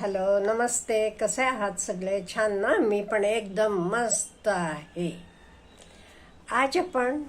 Hello नमस्ते. कसे आहात सगळे? छान ना? मी पण एकदम मस्त आहे. आज आपण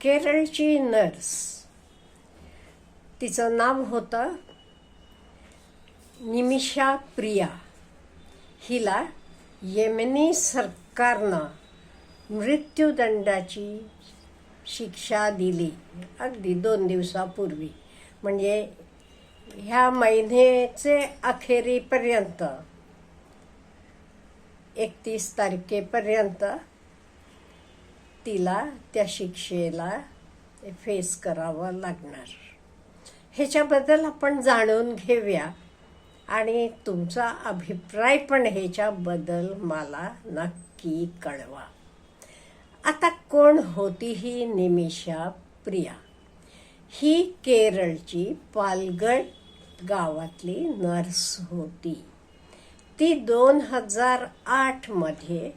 केरळची नर्स. तिचं नाव होतं निमिषा प्रिया. हिला येमेनी सरकारनं मृत्यूदंडाची शिक्षा दिली. अगदी दोन दिवसापूर्वी. म्हणजे ह्या महिन्याचे अखेरीपर्यंत एकतीस तारखेपर्यंत तिला त्या शिक्षेला फेस करावं लागणार. ह्याच्याबद्दल आपण जाणून घेऊया आणि तुमचा अभिप्राय पण ह्याच्याबद्दल मला नक्की कळवा. आता कोण होती ही निमिषा प्रिया? ही केरळची पालगड गावातली नर्स होती. ती दोन हजार आठमध्ये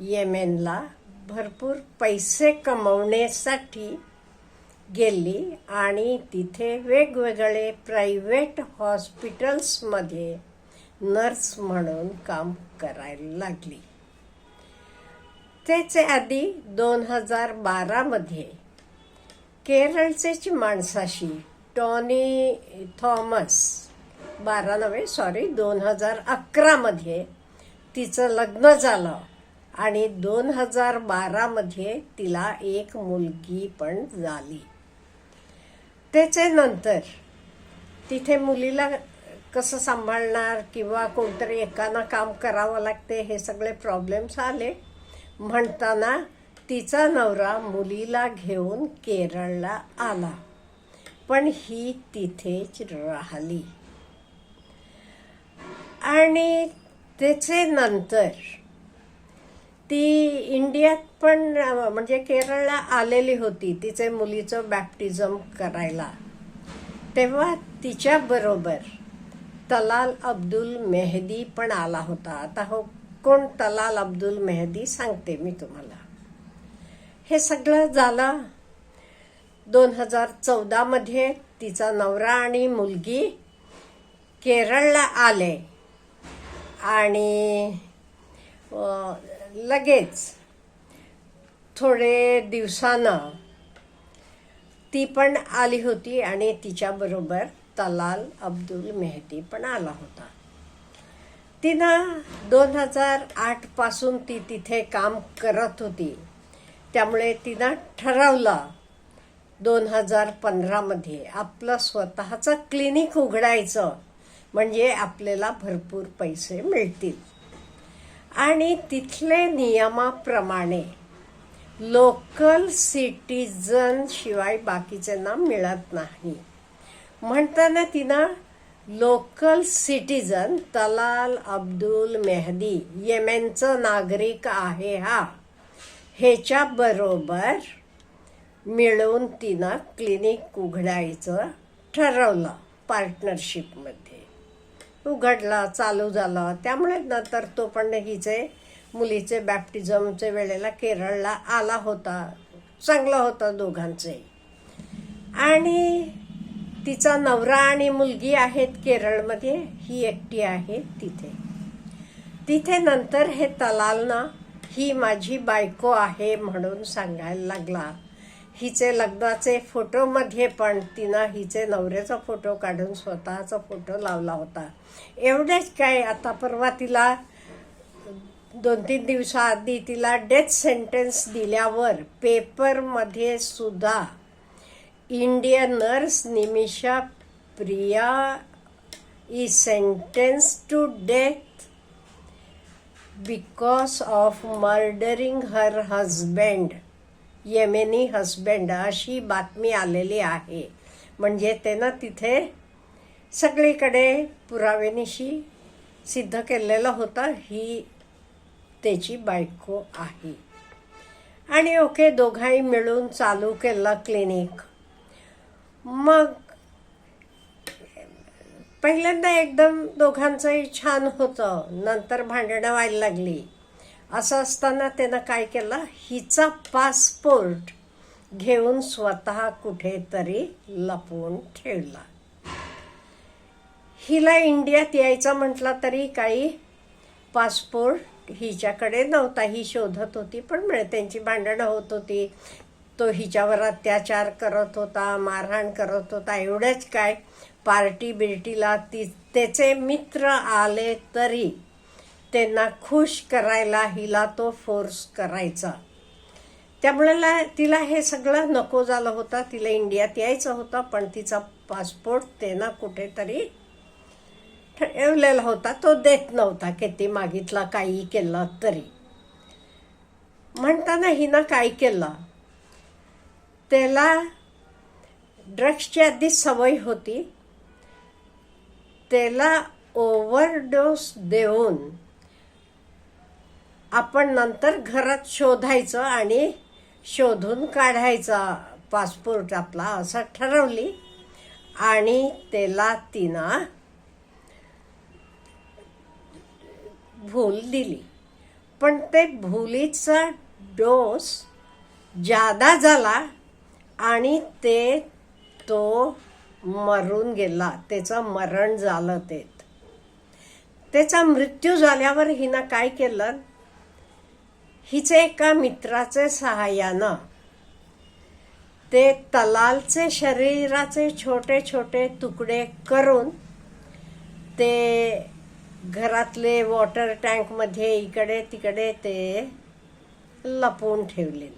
येमेनला भरपूर पैसे कमवण्यासाठी गेली आणि तिथे वेगवेगळे प्रायव्हेट हॉस्पिटल्समध्ये नर्स म्हणून काम करायला लागली. त्याचे आधी दोन हजार बारामध्ये केरळचेच माणसाशी टॉनी थॉमस बारा नव्हे सॉरी दोन हजार अकरामध्ये तिचं लग्न झालं. आणि दोन हजार बारामध्ये तिला एक मुलगी पण झाली. त्याचे नंतर तिथे मुलीला कसं सांभाळणार किंवा कोणतरी एकानं काम करावं लागते हे सगळे प्रॉब्लेम्स आले. म्हणताना तिचा नवरा मुलीला घेऊन केरळला आला. पण ही तिथेच राहिली. आणि त्याचे नंतर ती इंडियात पण म्हणजे केरळला आलेली होती तिचे मुलीचं बॅप्टिझम करायला. तेव्हा तिच्याबरोबर तलाल अब्दुल मेहदी पण आला होता. आता हो कोण तलाल अब्दुल मेहदी सांगते मी तुम्हाला. हे सगळं झालं दोन हजार चौदामध्ये तिचा नवरा आणि मुलगी केरळला आले. आणि लगेच थोडे दिवसानं ती पण आली होती आणि तिच्याबरोबर तलाल अब्दुल मेहदी पण आला होता. तिनं दोन हजार आठपासून ती तिथे काम करत होती. त्यामुळे तिनं ठरवलं दोन हजार पंधरामध्ये आपलं स्वतःचं क्लिनिक उघडायचं. म्हणजे आपल्याला भरपूर पैसे मिळतील. आणि तिथले नियमाप्रमाणे लोकल सिटीजन शिवाय बाकीच्यांना मिळत नाही. म्हणताना तिनं local citizen Talal Abdul Mehdi येमेनचं नागरिक आहे हा. ह्याच्याबरोबर मिळवून तिनं क्लिनिक उघडायचं ठरवलं पार्टनरशिपमध्ये उघडला चालू झाला. त्यामुळे नंतर तो पण हिचे मुलीचे बॅप्टिझमच्या वेळेला केरळला आला होता. चांगलं होतं दोघांचे. आणि तिचा नवरा आणि मुलगी आहेत केरळमध्ये. ही एकटी आहे तिथे. तिथे नंतर हे तलालनं ही माझी बायको आहे म्हणून सांगायला लागला. हिचे लग्नाचे फोटोमध्ये पण तिनं हिचे नवऱ्याचा फोटो काढून स्वतःचा फोटो लावला होता. एवढेच काय आता परवा तिला दोन तीन दिवसाआधी तिला डेथ सेंटेन्स दिल्यावर पेपरमध्ये सुद्धा Indian nurse Nimisha Priya is sentence to death because of murdering her husband Yemeni husband अशी बातमी आलेली आहे. म्हणजे त्यानं तिथे सगळीकडे पुरावेनिशी सिद्ध केलेलं होतं. ही त्याची बायको आहे. आणि ओके दोघांही मिळून चालू केलं क्लिनिक मग पहिल्यांदा एकदम दोघांचंही छान होतं. नंतर भांडणं व्हायला लागली. असं असताना त्यानं काय केलं? हिचा पासपोर्ट घेऊन स्वतः कुठेतरी लपवून ठेवला. हिला इंडियात यायचा म्हटला तरी काही पासपोर्ट हिच्याकडे नव्हता. ही शोधत होती पण म्हणजे त्यांची भांडणं होत होती. तो हिच्यावर अत्याचार करत होता मारहाण करत होता एवढंच काय. पार्टी बिर्टीला ती त्याचे मित्र आले तरी त्यांना खुश करायला हिला तो फोर्स करायचा. त्यामुळे तिला हे सगळं नको झालं होतं. तिला इंडियात यायचं होतं पण तिचा पासपोर्ट त्यांना कुठेतरी ठेवलेला होता. तो देत नव्हता किती मागितला काही केलं तरी. म्हणताना हिनं काय केलं? त्याला ड्रग्सची आधी सवय होती. त्याला ओव्हरडोस देऊन आपण नंतर घरात शोधायचं आणि शोधून काढायचा पासपोर्ट आपला असं ठरवली. आणि त्याला तिनं भूल दिली. पण ते भुलीचा डोस जादा झाला आणि ते तो मरून गेला. त्याचं मरण झालं ते. त्याचा मृत्यू झाल्यावर हिनं काय केलं? हिचे एका मित्राचे सहाय्यानं. ते तलालचे शरीराचे छोटे छोटे तुकडे करून ते घरातले वॉटर टँकमध्ये इकडे तिकडे ते लपवून ठेवले.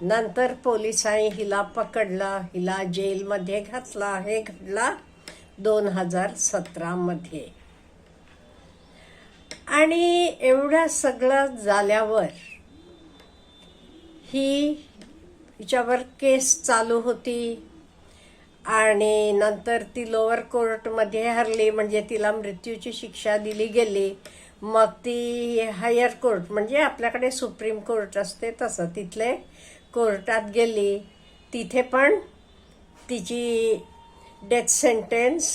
नंतर पोलिसांनी हिला पकडलं हिला जेलमध्ये घातला. हे घडला दोन हजार सतरामध्ये. आणि एवढं सगळं झाल्यावर ही हिच्यावर केस चालू होती आणि नंतर ती लोअर कोर्टमध्ये हरली म्हणजे तिला मृत्यूची शिक्षा दिली गेली. मग ती हायर कोर्ट म्हणजे आपल्याकडे सुप्रीम कोर्ट असते तसं तिथले कोर्टात गेली. तिथे पण तिची डेथ सेंटेन्स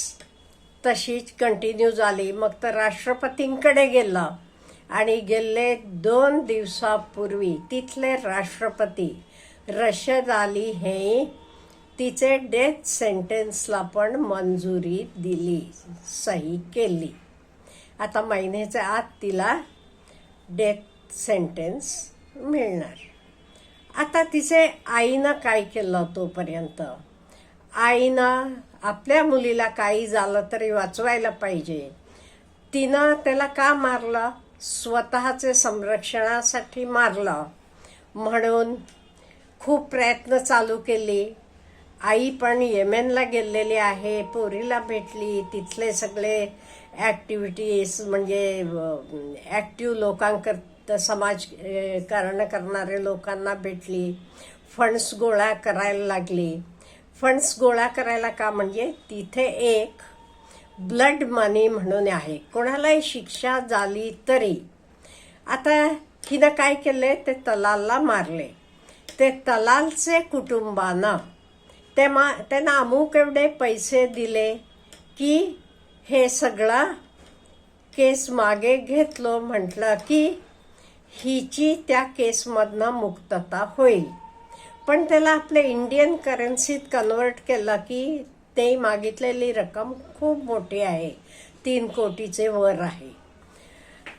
तशीच कंटिन्यू झाली. मग तर राष्ट्रपतींकडे गेला. आणि गेले दोन दिवसापूर्वी तिथले राष्ट्रपती. रशद आली हे तिचे डेथ सेंटेन्सला पण मंजुरी दिली सही केली. आता महिन्याच्या आत तिला डेथ सेंटेन्स मिळणार. आता तिचे आईनं काय केलं तोपर्यंत? आईनं आपल्या मुलीला काही झालं तरी वाचवायला पाहिजे. तिनं त्याला का मारलं? स्वतःचे संरक्षणासाठी मारलं. म्हणून खूप प्रयत्न चालू केली. आई पण येमेनला गेलेली आहे पोरीला भेटली. तिथले सगळे ॲक्टिव्हिटीज म्हणजे ॲक्टिव्ह लोकांकर समाजकारण करणारे लोकांना भेटली. फंड्स गोळा करायला लागली. फंड्स गोळा करायला का म्हणजे? तिथे एक ब्लड मनी म्हणून आहे. कोणालाही शिक्षा झाली तरी. आता हिनं काय केले ते तलालला मारले. ते तलालचे कुटुंबानं ते मा त्यांना अमुक एवढे पैसे दिले की हे सगळं केस मागे घेतलो म्हटलं की हिची त्या केसमधनं मुक्तता होईल. पण त्याला आपल्या इंडियन करन्सीत कन्वर्ट केलं की ते मागितलेली रक्कम खूप मोठी आहे. तीन कोटीचे वर आहे.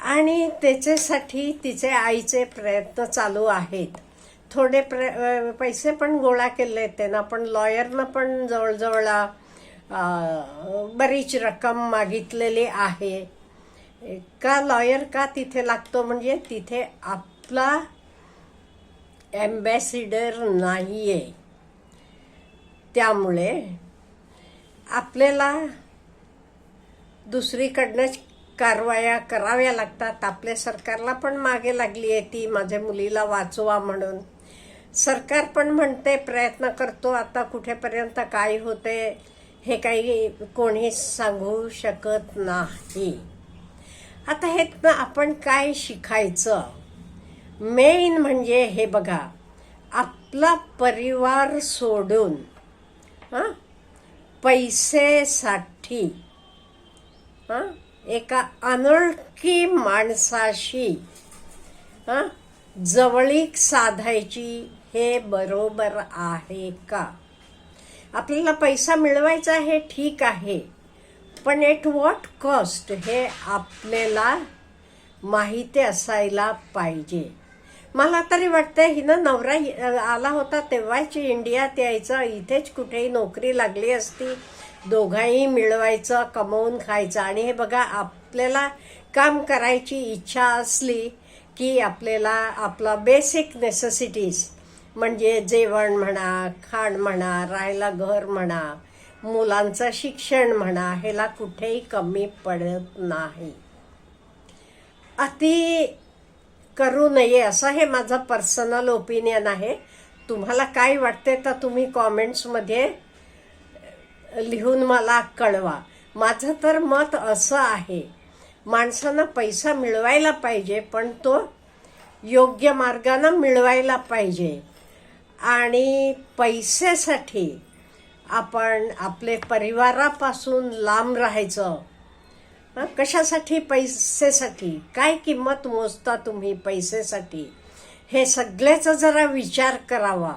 आणि त्याच्यासाठी तिचे आईचे प्रयत्न चालू आहेत. थोडे प्र पैसे पण गोळा केले त्यांना पण लॉयरनं पण जवळजवळ बरीच रक्कम मागितलेली आहे. का लॉयर का तिथे लागतो? म्हणजे तिथे आपला ॲम्बॅसिडर नाही आहे त्यामुळे आपल्याला दुसरीकडनंच कारवाया कराव्या लागतात. आपल्या सरकारला पण मागे लागली आहे ती माझ्या मुलीला वाचवा म्हणून. सरकार पण म्हणते प्रयत्न करतो आता कुठेपर्यंत काय होते हे काही कोणी सांगू शकत नाही. आता हे आपण काय शिकायचं? मेन म्हणजे हे बघा आपला परिवार सोडून हां पैसेसाठी हां एका अनोळखी माणसाशी हां जवळीक साधायची हे बरोबर आहे का? आपल्याला पैसा मिळवायचा हे ठीक आहे पण एट वॉट कॉस्ट हे आपल्याला माहिती असायला पाहिजे. मला तरी वाटतं हिनं नवरा आला होता तेव्हाच इंडियात यायचं. इथेच कुठेही नोकरी लागली असती. दोघांही मिळवायचं कमवून खायचं. आणि हे बघा आपल्याला काम करायची इच्छा असली की आपल्याला आपला बेसिक नेसेसिटीज म्हणजे जेवण म्हणा खाण म्हणा राहायला घर म्हणा मुलांचं शिक्षण म्हणा ह्याला कुठेही कमी पडत नाही. अति करू नये असं हे माझं पर्सनल ओपिनियन आहे. तुम्हाला काय वाटते तर तुम्ही कॉमेंट्समध्ये लिहून मला कळवा. माझं तर मत असं आहे माणसानं पैसा मिळवायला पाहिजे पण तो योग्य मार्गानं मिळवायला पाहिजे. आणि पैशासाठी आपण आपले परिवारापासून लांब राहायचं. कशासाठी? पैसेसाठी. काय किंमत मोजता तुम्ही पैसेसाठी? हे सगळ्याचा जरा विचार करावा.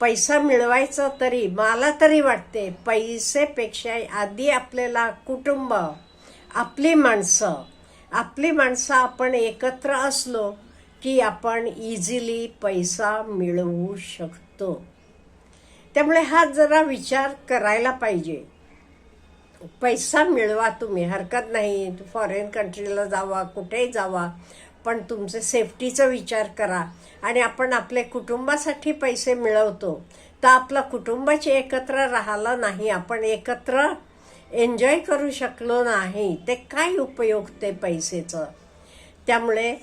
पैसा मिळवायचा तरी मला तरी वाटते पैसेपेक्षा आधी आपल्याला कुटुंब आपली माणसं. आपली माणसं आपण एकत्र असलो की आपण इझिली पैसा मिळवू शकतो. त्यामुळे हा जरा विचार करायला पाहिजे. पैसा मिळवा तुम्ही हरकत नाही. फॉरेन कंट्रीला जावा कुठेही जावा. पण तुमचे सेफ्टीचा विचार करा. आणि आपण आपल्या कुटुंबासाठी पैसे मिळवतो. तर आपलं कुटुंबाचे एकत्र राहिलं नाही. आपण एकत्र एन्जॉय करू शकलो नाही. ते काय उपयोग ते पैसेचं? त्यामुळे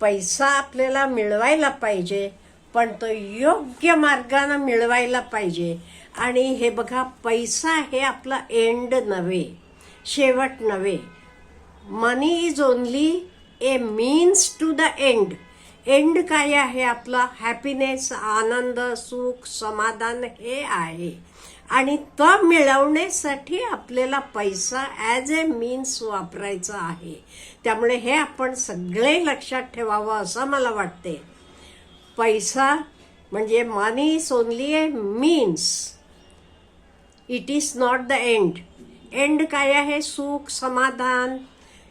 पैसा आपल्याला मिळवायला पाहिजे. पण तो योग्य मार्गानं मिळवायला पाहिजे. आणि हे बघा पैसा हे आपला एंड नव्हे शेवट नव्हे. Money is only a means to the end end काय आहे आपला? हॅपीनेस आनंद सुख समाधान हे आहे. आणि तो मिळवण्यासाठी आपल्याला पैसा ॲज ए मीन्स वापरायचा आहे. त्यामुळे हे आपण सगळे लक्षात ठेवावं असं मला वाटते पैसा म्हणजे money is only a means it is not the end end काय आहे? सुख समाधान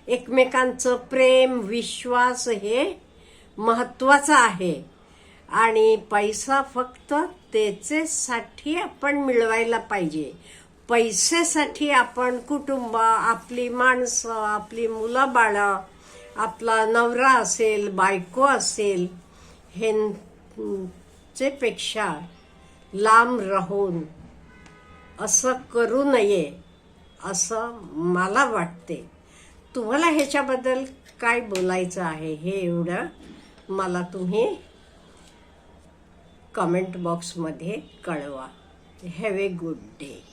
एकमेकांचं प्रेम विश्वास हे महत्वाचं आहे. आणि पैसा फक्त त्याचेसाठी आपण मिळवायला पाहिजे. पैसेसाठी आपण कुटुंब आपली माणसं आपली मुलं बाळं आपला नवरा असेल बायको असेल ह्यांचे पेक्षा लांब राहून असं करू नये असं मला वाटते. तुम्हाला ह्याच्याबद्दल काय बोलायचं आहे हे एवढं मला तुम्ही कमेंट बॉक्समध्ये कळवा. Have a good day